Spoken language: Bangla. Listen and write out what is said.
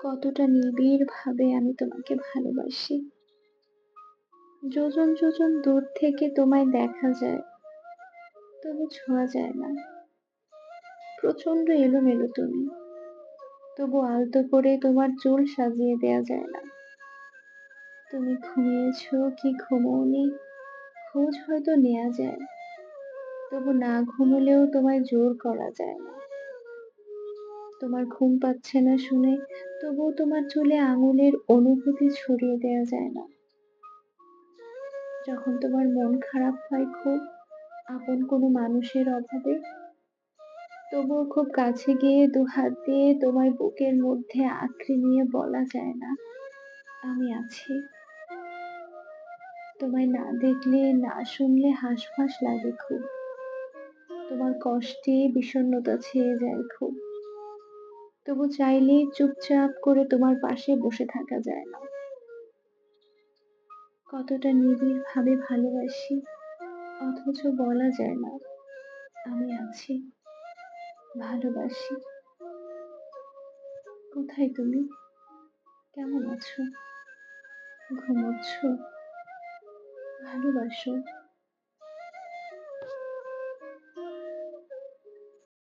কতটা নিবিড় ভাবে আমি তোমাকে ভালোবাসি। যোজন যোজন দূর থেকে তোমায় দেখা যায়, তবু ছোঁয়া যায় না। প্রচণ্ড এলোমেলো তুমি, তবু আলতো করে তোমার চুল সাজিয়ে দেয়া যায় না। তুমি ঘুমিয়েছ কি ঘুমোনি খোঁজ হয়তো নেওয়া যায়, তবু না ঘুমলেও তোমায় জোর করা যায় না। তোমার ঘুম পাচ্ছে না শুনে তবুও তোমার চুলে আঙুলের অনুভূতি ছড়িয়ে দেওয়া যায় না। যখন তোমার মন খারাপ হয় খুব, আপন কোনো মানুষের অভাবে, তবুও খুব কাছে গিয়ে দু হাত দিয়ে তোমার বুকের মধ্যে আঁকড়ে নিয়ে বলা যায় না, আমি আছি। তোমায় না দেখলে, না শুনলে হাঁসফাঁস লাগে খুব। তোমার কষ্টে বিষণ্ণতা ছেয়ে যায় খুব। তবু চাইলে চুপচাপ করে তোমার পাশে বসে থাকা যায় না। কতটা নিবিড় ভাবে ভালোবাসি, অথচ বলা যায় না। আমি আছি, ভালোবাসি। কোথায় তুমি? কেমন আছো? ঘুমোচ্ছ? ভালোবাসো?